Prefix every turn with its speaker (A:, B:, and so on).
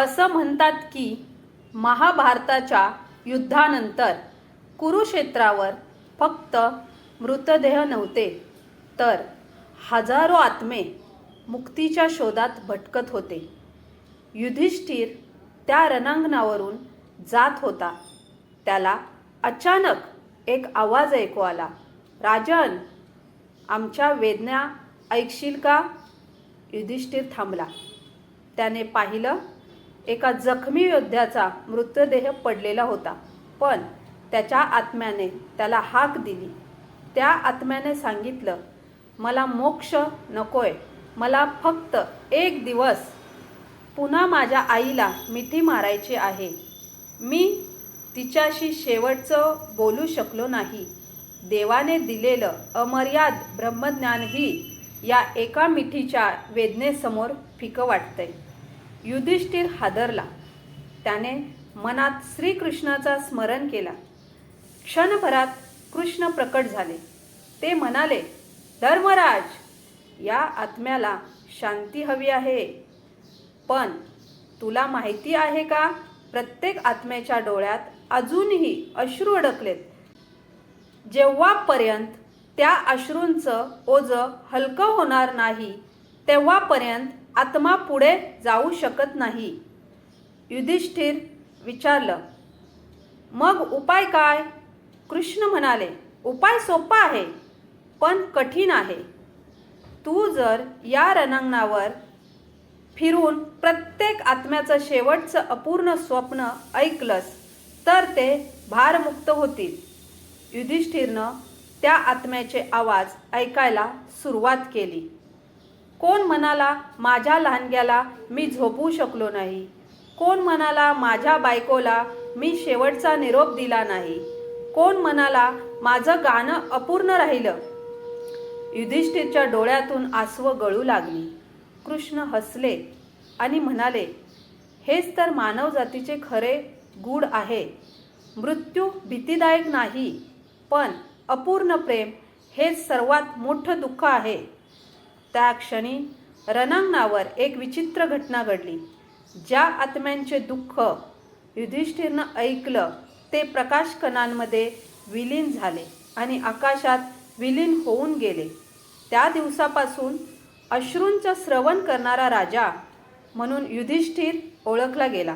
A: असं म्हणतात की महाभारताच्या युद्धानंतर कुरुक्षेत्रावर फक्त मृतदेह नव्हते तर हजारो आत्मे मुक्तीच्या शोधात भटकत होते. युधिष्ठिर त्या रणांगणावरून जात होता. त्याला अचानक एक आवाज ऐकू आला राजन आमच्या वेदना ऐकशील का? युधिष्ठिर थांबला. त्याने पाहिलं एका जखमी योद्ध्याचा मृतदेह पडलेला होता. पण त्याच्या आत्म्याने त्याला हाक दिली. त्या आत्म्याने सांगितलं मला मोक्ष नकोय. मला फक्त एक दिवस पुन्हा माझ्या आईला मिठी मारायची आहे. मी तिच्याशी शेवटचं बोलू शकलो नाही. देवाने दिलेलं अमर्याद ब्रह्मज्ञानही या एका मिठीच्या वेदनेसमोर फिकं वाटतंय. युधिष्ठिर हादरला. त्याने मनात श्रीकृष्णाचा स्मरण केला. क्षणभरात कृष्ण प्रकट झाले. ते म्हणाले धर्मराज या आत्म्याला शांती हवी आहे. पण तुला माहिती आहे का प्रत्येक आत्म्याच्या डोळ्यात अजूनही अश्रू अडकलेत. जेव्हापर्यंत त्या अश्रूंचं ओझं हलकं होणार नाही तेव्हापर्यंत आत्मा पुढे जाऊ शकत नाही. युधिष्ठिर विचारलं मग उपाय काय? कृष्ण म्हणाले उपाय सोपा आहे पण कठीण आहे. तू जर या रणांगणावर फिरून प्रत्येक आत्म्याचं शेवटचं अपूर्ण स्वप्न ऐकलंस तर ते भारमुक्त होतील. युधिष्ठिरनं त्या आत्म्याचे आवाज ऐकायला सुरुवात केली. कोण म्हणाला माझ्या लहानग्याला मी झोपू शकलो नाही. कोण म्हणाला माझ्या बायकोला मी शेवटचा निरोप दिला नाही. कोण म्हणाला माझं गाणं अपूर्ण राहिलं. युधिष्ठिरच्या डोळ्यातून आसवं गळू लागली. कृष्ण हसले आणि म्हणाले हेच तर मानवजातीचे खरे गूढ आहे. मृत्यू भीतीदायक नाही पण अपूर्ण प्रेम हे सर्वात मोठं दुःख आहे. त्या क्षणी रणांगणावर एक विचित्र घटना घडली. ज्या आत्म्यांचे दुःख युधिष्ठिरनं ऐकलं ते प्रकाशकणांमध्ये विलीन झाले आणि आकाशात विलीन होऊन गेले. त्या दिवसापासून अश्रूंचं श्रवण करणारा राजा म्हणून युधिष्ठिर ओळखला गेला.